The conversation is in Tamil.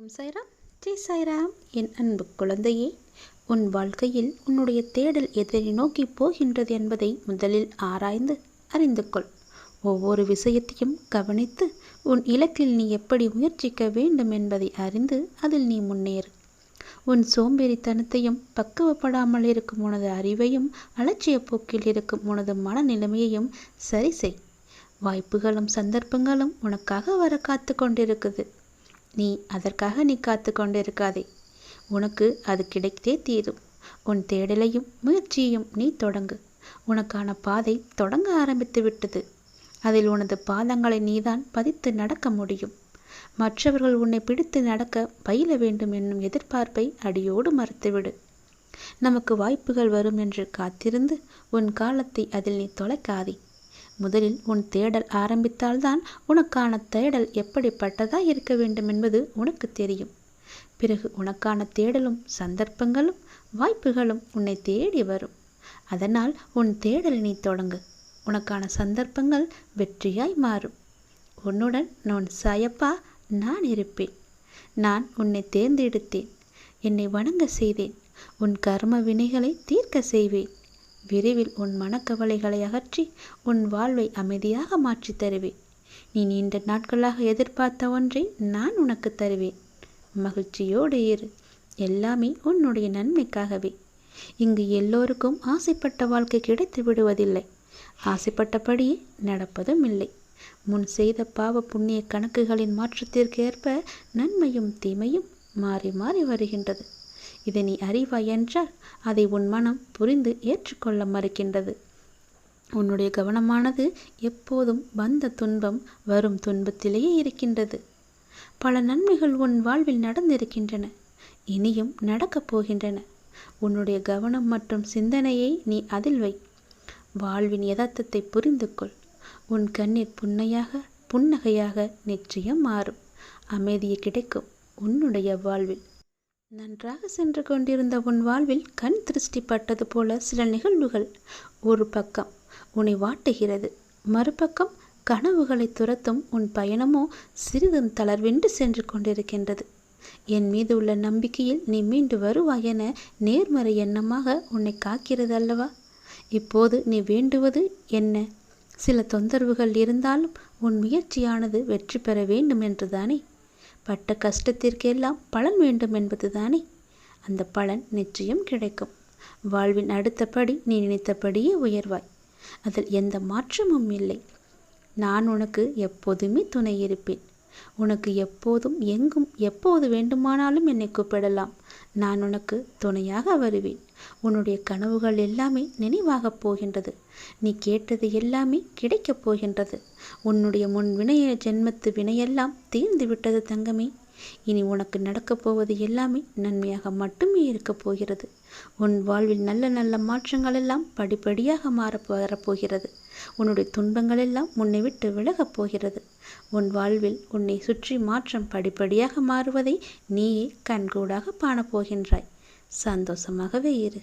ஓம் சாய்ராம். ஜெய் சாய்ராம். என் அன்பு குழந்தையே உன் வாழ்க்கையில் உன்னுடைய தேடல் எதிரை நோக்கி போகின்றது என்பதை முதலில் ஆராய்ந்து அறிந்து கொள். ஒவ்வொரு விஷயத்தையும் கவனித்து உன் இலக்கில் நீ எப்படி முயற்சிக்க வேண்டும் என்பதை அறிந்து அதில் நீ முன்னேறு. உன் சோம்பேறித்தனத்தையும் பக்குவப்படாமல் இருக்கும் உனது அறிவையும் அலட்சிய போக்கில் இருக்கும் உனது மனநிலைமையையும் சரி செய். வாய்ப்புகளும் சந்தர்ப்பங்களும் உனக்காக வர காத்து கொண்டிருக்குது. நீ அதற்காக நீ காத்து கொண்டிருக்காதே. உனக்கு அது கிடைத்தே தீரும். உன் தேடலையும் முயற்சியையும் நீ தொடங்கு. உனக்கான பாதை தொடங்க ஆரம்பித்து விட்டது. அதில் உனது பாதங்களை நீதான் பதித்து நடக்க முடியும். மற்றவர்கள் உன்னை பிடித்து நடக்க பயில வேண்டும் என்னும் எதிர்பார்ப்பை அடியோடு மறுத்துவிடு. நமக்கு வாய்ப்புகள் வரும் என்று காத்திருந்து உன் காலத்தை அதில் நீ தொலைக்காதே. முதலில் உன் தேடல் ஆரம்பித்தால்தான் உனக்கான தேடல் எப்படிப்பட்டதாக இருக்க வேண்டும் என்பது உனக்கு தெரியும். பிறகு உனக்கான தேடலும் சந்தர்ப்பங்களும் வாய்ப்புகளும் உன்னை தேடி வரும். அதனால் உன் தேடலை நீ தொடங்கு. உனக்கான சந்தர்ப்பங்கள் வெற்றியாய் மாறும். உன்னுடன் நான் சாயப்பா நான் இருப்பேன். நான் உன்னை தேர்ந்தெடுத்தேன். என்னை வணங்க செய்தேன். உன் கர்ம வினைகளை தீர்க்க செய்வேன். விரைவில் உன் மனக்கவலைகளை அகற்றி உன் வாழ்வை அமைதியாக மாற்றித் தருவேன். நீ நீண்ட நாட்களாக எதிர்பார்த்த ஒன்றை நான் உனக்கு தருவேன். மகிழ்ச்சியோடு இரு. எல்லாமே உன்னுடைய நன்மைக்காகவே. இங்கு எல்லோருக்கும் ஆசைப்பட்ட வாழ்க்கை கிடைத்து விடுவதில்லை. ஆசைப்பட்டபடியே நடப்பதும் இல்லை. முன் செய்த பாவ புண்ணிய கணக்குகளின் மாற்றத்திற்கு ஏற்ப நன்மையும் தீமையும் மாறி மாறி வருகின்றது. இதை நீ அறிவாய் என்றால் அதை உன் மனம் புரிந்து ஏற்றுக்கொள்ள மறுக்கின்றது. உன்னுடைய கவனமானது எப்போதும் வந்த துன்பம் வரும் துன்பத்திலேயே இருக்கின்றது. பல நன்மைகள் உன் வாழ்வில் நடந்திருக்கின்றன. இனியும் நடக்கப் போகின்றன. உன்னுடைய கவனம் மற்றும் சிந்தனையை நீ அதில் வை. வாழ்வின் யதார்த்தத்தை புரிந்து கொள் உன் கண்ணீர் புன்னையாக புன்னகையாக நிச்சயம் மாறும். அமைதியை கிடைக்கும் உன்னுடைய வாழ்வில். நன்றாக சென்று கொண்டிருந்த உன் வாழ்வில் கண் திருஷ்டி பட்டது போல சில நிகழ்வுகள் ஒரு பக்கம் உன்னை வாட்டுகிறது மறுபக்கம் கனவுகளை துரத்தும் உன் பயணமோ சிறிதும் தளர்வின்றி சென்று கொண்டிருக்கின்றது. என் மீது உள்ள நம்பிக்கையில் நீ மீண்டு வருவாய் என நேர்மறை எண்ணமாக உன்னை காக்கிறது அல்லவா? இப்போது நீ வேண்டுவது என்ன? சில தொந்தரவுகள் இருந்தாலும் உன் முயற்சியானது வெற்றி பெற வேண்டும் என்றுதானே? பட்ட கஷ்டத்திற்கெல்லாம் பலன் வேண்டும் என்பது தானே அந்த பலன் நிச்சயம் கிடைக்கும். வாழ்வின் அடுத்தபடி நீ நினைத்தபடியே உயர்வாய். அதில் எந்த மாற்றமும் இல்லை. நான் உனக்கு எப்போதுமே துணை இருப்பேன். உனக்கு எப்போதும் எங்கும் எப்போது வேண்டுமானாலும் என்னை கூப்பிடலாம். நான் உனக்கு துணையாக வருவேன். உன்னுடைய கனவுகள் எல்லாமே நினைவாகப் போகின்றது. நீ கேட்டது எல்லாமே கிடைக்கப் போகின்றது. உன்னுடைய முன் வினைய ஜென்மத்து வினையெல்லாம் தீர்ந்து விட்டது தங்கமே. இனி உனக்கு நடக்கப் போவது எல்லாமே நன்மையாக மட்டுமே இருக்கப் போகிறது. உன் வாழ்வில் நல்ல நல்ல மாற்றங்கள் எல்லாம் படிப்படியாக மாற வரப்போகிறது உன்னுடைய துன்பங்களெல்லாம் உன்னை விட்டு விலகப் போகிறது. உன் வாழ்வில் உன்னை சுற்றி மாற்றம் படிப்படியாக மாறுவதை நீயே கண்கூடாக காணப்போகின்றாய் சந்தோஷமாகவே இரு.